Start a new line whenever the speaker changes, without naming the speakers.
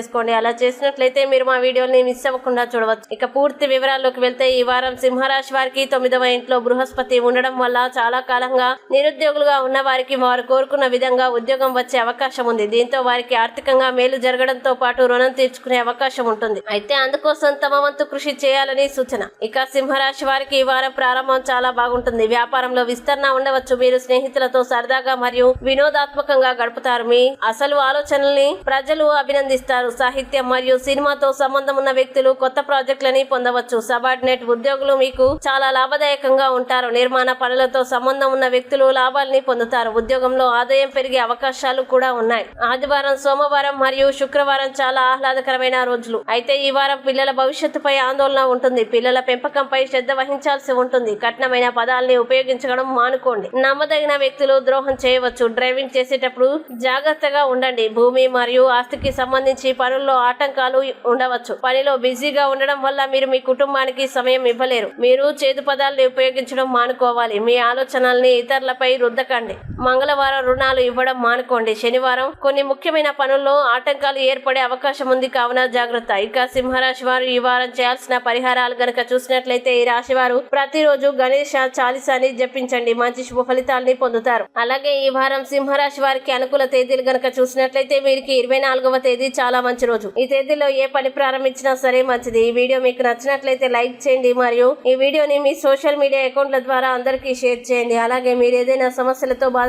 చేసుకోండి. అలా చేసినట్లయితే మీరు మా వీడియోని మిస్ అవ్వకుండా చూడవచ్చు. ఇక పూర్తి వివరాల్లోకి వెళ్తే ఈ వారం సింహరాశి వారికి తొమ్మిదవ ఇంట్లో బృహస్పతి ఉండడం వల్ల చాలా కాలంగా నిరుద్యోగులుగా ఉన్న వారికి వారు కోరుకున్న విధంగా ఉద్యోగం వచ్చే అవకాశం ఉంది. దీంతో వారికి ఆర్థికంగా మేలు జరగడంతో పాటు రుణం తీర్చుకునే అవకాశం ఉంటుంది. అయితే అందుకోసం తమ వంతు కృషి చేయాలని సూచన. ఇక సింహరాశి వారికి ఈ వారం ప్రారంభం చాలా బాగుంటుంది. వ్యాపారంలో విస్తరణ ఉండవచ్చు. మీరు స్నేహితులతో సరదాగా మరియు వినోదాత్మకంగా గడుపుతారు. మీ అసలు ఆలోచనల్ని ప్రజలు అభినందిస్తారు. సాహిత్యం మరియు సినిమాతో సంబంధం ఉన్న వ్యక్తులు కొత్త ప్రాజెక్టులని పొందవచ్చు. సబార్డినేట్ ఉద్యోగులు మీకు చాలా లాభదాయకంగా ఉంటారు. నిర్మాణ పనులతో సంబంధం ఉన్న వ్యక్తులు లాభాలని పొందుతారు. ఉద్యోగంలో ఆదాయం పెరిగే అవకాశాలు కూడా ఉన్నాయి. ఆదివారం సోమవారం మరియు శుక్రవారం చాలా ఆహ్లాదకరమైన రోజులు. అయితే ఈ వారం పిల్లల భవిష్యత్తుపై ఆందోళన ఉంటుంది. పిల్లల పెంపకంపై శ్రద్ధ వహించాల్సి ఉంటుంది. కఠినమైన పదాలని ఉపయోగించడం మానుకోండి. నమ్మదగిన వ్యక్తులు ద్రోహం చేయవచ్చు. డ్రైవింగ్ చేసేటప్పుడు జాగ్రత్తగా ఉండండి. భూమి మరియు ఆస్తికి సంబంధించి పనుల్లో ఆటంకాలు ఉండవచ్చు. పనిలో బిజీగా ఉండడం వల్ల మీరు మీ కుటుంబానికి సమయం ఇవ్వలేరు. మీరు చేదు పదాలని ఉపయోగించడం మానుకోవాలి. మీ ఆలోచనల్ని ఇతరులపై రుద్దకండి. మంగళవారం రుణాలు ఇవ్వడం మానుకోండి. శనివారం కొన్ని ముఖ్యమైన పనుల్లో ఆటంకాలు ఏర్పడే అవకాశం ఉంది కావున జాగ్రత్త. ఇక సింహరాశి వారు ఈ వారం చేయాల్సిన పరిహారాలు గనక చూసినట్లయితే ఈ రాశి వారు ప్రతిరోజు గణేష చాలీసాని జపించండి. మంచి శుభ ఫలితాలని పొందుతారు. అలాగే ఈ వారం సింహరాశి వారికి అనుకూల తేదీలు గనక చూసినట్లయితే వీరికి ఇరవై నాలుగవ తేదీ చాలా మంచి రోజు. ఈ తేదీలో ఏ పని ప్రారంభించినా సరే మంచిది. ఈ వీడియో మీకు నచ్చినట్లయితే లైక్ చేయండి మరియు ఈ వీడియోని మీ సోషల్ మీడియా అకౌంట్ల ద్వారా అందరికీ షేర్ చేయండి. అలాగే మీరు ఏదైనా సమస్యలతో బాధ